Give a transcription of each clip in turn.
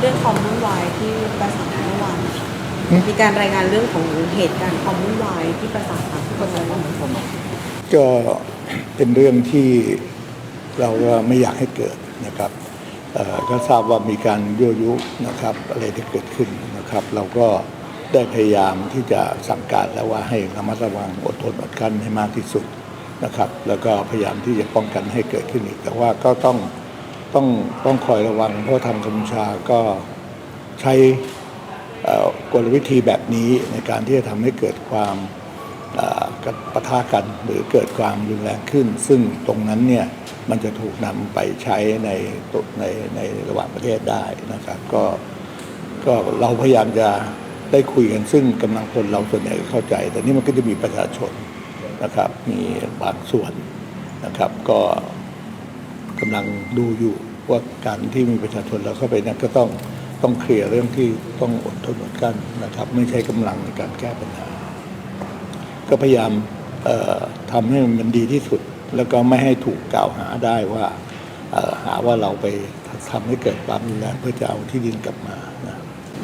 เรื่องความวุ่นวายที่ประสาทเมื่อวานอืมมีการรายงานเรื่องของเหตุการณ์ความวุ่นวายที่ประสาทค่ะที่คนไทยว่าเหมือนผมก็เป็นเรื่องที่เราก็ไม่อยากให้เกิดนะครับเอ่อก็ทราบว่ามีการยั่วยุนะครับ อะไรที่เกิดขึ้นนะครับ เราก็ได้พยายามที่จะสั่งการแล้วว่าให้ระมัดระวังอดทนอดกลั้นให้มากที่สุดนะครับ แล้วก็พยายามที่จะป้องกันให้เกิดขึ้นอีก แต่ว่าก็ต้อง ต้องต้องคอยระวัง เพราะทางกัมพูชาก็ใช้กลวิธีแบบนี้ในการที่จะทำให้เกิดความาปะทะกันหรือเกิดความรุนแรงขึ้น ซึ่งตรงนั้นเนี่ยมันจะถูกนำไปใช้ในในในระหว่างประเทศได้นะครับ ก็ก็เราพยายามจะได้คุยกันซึ่งกำลังพลเราส่วนใหญ่เข้าใจ แต่นี่มันก็จะมีประชาชนนะครับ มีบางส่วนนะครับ ก็ กำลังดูอยู่ว่าการที่มีประชาชนเราเข้าไปนั้นก็ต้องต้องเคลียร์เรื่องที่ต้องอดทนอดกลั้นนะครับ ไม่ใช้กำลังในการแก้ปัญหา ก็พยายามเอ่อทำให้มันดีที่สุด แล้วก็ไม่ให้ถูกกล่าวหาได้ว่าเอ่อหาว่าเราไปทำให้เกิดความรุนแรงเพื่อจะเอาที่ดินกลับมานะ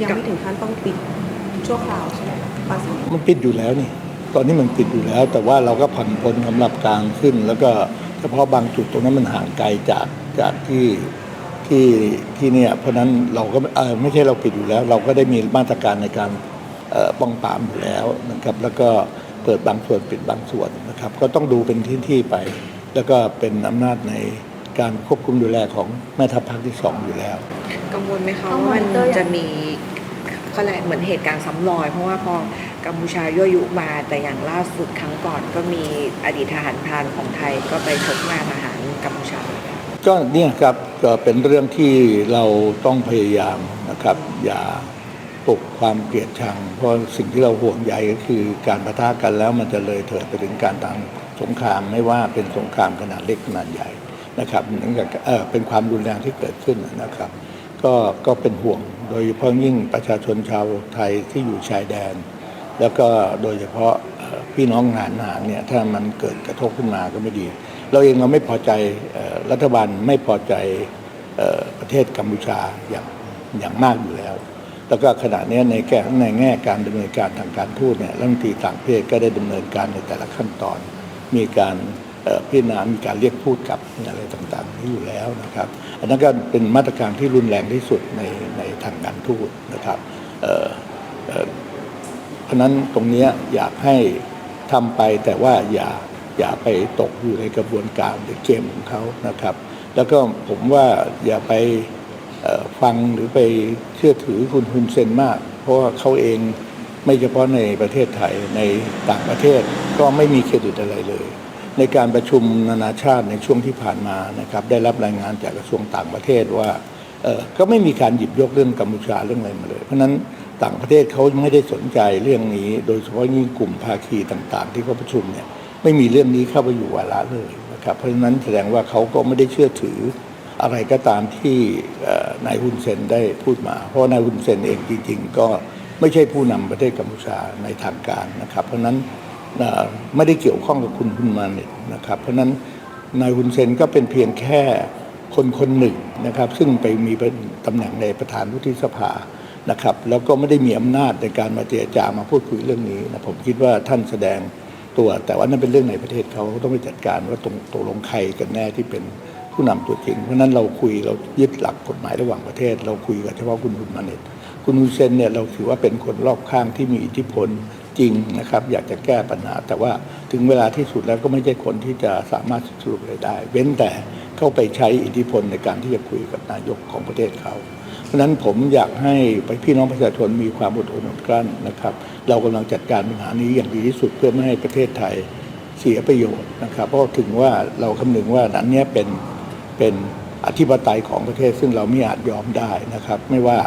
ยังไม่ถึงขั้นต้องปิดชั่วคราวใช่ไหมคะปราสาทมันปิดอยู่แล้วนี่ ตอนนี้มันปิดอยู่แล้ว แต่ว่าเราก็ผ่อนปลนสำหรับกลางขึ้นแล้วก็ เฉพาะบางจุดตรงนั้นมันห่างไกลจากจากที่ที่ที่เนี่ยเพราะฉะนั้นเราก็เออไม่ใช่เราปิดอยู่แล้ว เราก็ได้มีมาตรการในการเอ่อป้องปรามอยู่แล้วนะครับ แล้วก็เปิดบางส่วนปิดบางส่วนนะครับ ก็ต้องดูเป็นที่ที่ไป แล้วก็เป็นอำนาจในการควบคุมดูแลของแม่ทัพภาคที่สองอยู่แล้ว กังวลไหมคะกังวลว่ามันเต้ยจะมีเขาเรียกเหมือนเหตุการณ์ซ้ำรอย เพราะว่าพอ กัมพูชายั่วยุมา แต่อย่างล่าสุดครั้งก่อนก็มีอดีตทหารพรานของไทยก็ไปชกหน้าทหารกัมพูชา ก็เนี่ยครับก็เป็นเรื่องที่เราต้องพยายามนะครับ อย่าปลุกความเกลียดชัง เพราะสิ่งที่เราห่วงใยก็คือการประทะกันแล้วมันจะเลยเถิดไปถึงการทางสงครามไม่ว่าเป็นสงครามขนาดเล็กขนาดใหญ่นะครับเหมือนกับเออเป็นความรุนแรงที่เกิดขึ้นนะครับ ก็ก็เป็นห่วงโดยเฉพาะยิ่งประชาชนชาวไทยที่อยู่ชายแดน แล้วก็โดยเฉพาะพี่น้องหานหารเนี่ยถ้ามันเกิดกระทบขึ้นมาก็ไม่ดี เราเองเราไม่พอใจรัฐบาลไม่พอใจอประเทศกัมพูชาอย่างอย่างมากอยู่แล้ว แล้วก็ขณะนี้ในแง่ในแง่การดำเนินการทางการทูตเนี่ยรัฐมนตรีต่างประเทศก็ได้ดำเนินการในแต่ละขั้นตอน มีการพิจารณามีการเรียกพูดกับอะไรต่างๆที่อยู่แล้วนะครับ อันนั้นก็เป็นมาตรการที่รุนแรงที่สุดในในทางการทูตนะครับ เพราะนั้นตรงนี้อยากให้ทำไปแต่ว่าอย่าอย่าไปตกอยู่ในกระบวนการหรือเกมของเขานะครับ แล้วก็ผมว่าอย่าไปฟังหรือไปเชื่อถือคุณฮุนเซนมาก เพราะว่าเขาเองไม่เฉพาะในประเทศไทยในต่างประเทศก็ไม่มีเครดิตอะไรเลย ในการประชุมนานาชาติในช่วงที่ผ่านมานะครับ ได้รับรายงานจากกระทรวงต่างประเทศว่า ก็ไม่มีการหยิบยกเรื่องกัมพูชาเรื่องอะไรมาเลย เพราะนั้นต่างประเทศเขาไม่ได้สนใจเรื่องนี้ โดยเฉพาะยิ่งกลุ่มภาคีต่างๆ ที่เขาประชุมเนี่ยไม่มีเรื่องนี้เข้าไปอยู่วาระเลยนะครับเพราะฉะนั้นแสดงว่าเขาก็ไม่ได้เชื่อถืออะไรก็ตามที่นายฮุนเซนได้พูดมา เพราะนายฮุนเซนเองจริงๆ ก็ไม่ใช่ผู้นำประเทศกัมพูชาในทางการนะครับ เพราะฉะนั้นไม่ได้เกี่ยวข้องกับคุณฮุนมาเน็ตนะครับ เพราะฉะนั้นนายฮุนเซนก็เป็นเพียงแค่ คนคนหนึ่งนะครับ ซึ่งไปมีตำแหน่งในประธานวุฒิสภานะครับ แล้วก็ไม่ได้มีอำนาจในการมาเจรจามาพูดคุยเรื่องนี้นะผมคิดว่าท่านแสดงตัว แต่ว่านั่นเป็นเรื่องในประเทศเขาเขาต้องไปจัดการว่าตรงตกลงใครกันแน่ที่เป็นผู้นำตัวจริง เพราะนั้นเราคุยเรายึดหลักกฎหมายระหว่างประเทศ เราคุยกับเฉพาะคุณฮุนมาเน็ตคุณฮุนเซนเนี่ยเราถือว่าเป็นคนรอบข้างที่มีอิทธิพลจริงนะครับ อยากจะแก้ปัญหา แต่ว่าถึงเวลาที่สุดแล้วก็ไม่ใช่คนที่จะสามารถสรุปอะไรได้ เว้นแต่ เข้าไปใช้อิทธิพลในการที่จะคุยกับนายกของประเทศเขา เพราะนั้นผมอยากให้พี่น้องประชาชนมีความอดทนอดกลั้นนะครับ เรากำลังจัดการปัญหานี้อย่างดีที่สุดเพื่อไม่ให้ประเทศไทยเสียประโยชน์นะครับ เพราะถึงว่าเราคำนึงว่าอันเนี้ยเป็นเป็นอธิปไตยของประเทศซึ่งเราไม่อาจยอมได้นะครับ ไม่ว่า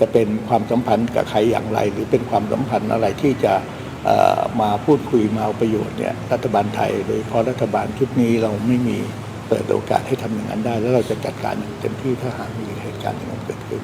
จะเป็นความสัมพันธ์กับใครอย่างไร หรือเป็นความสัมพันธ์อะไรที่จะมาพูดคุยมาเอาประโยชน์เนี่ยรัฐบาลไทย โดยเฉพาะรัฐบาลชุดนี้เราไม่มี เปิดโอกาสให้ทำอย่างนั้นได้ แล้วเราจะจัดการอย่างเต็มที่ถ้าหากมีเหตุการณ์อย่างนั้นเกิดขึ้น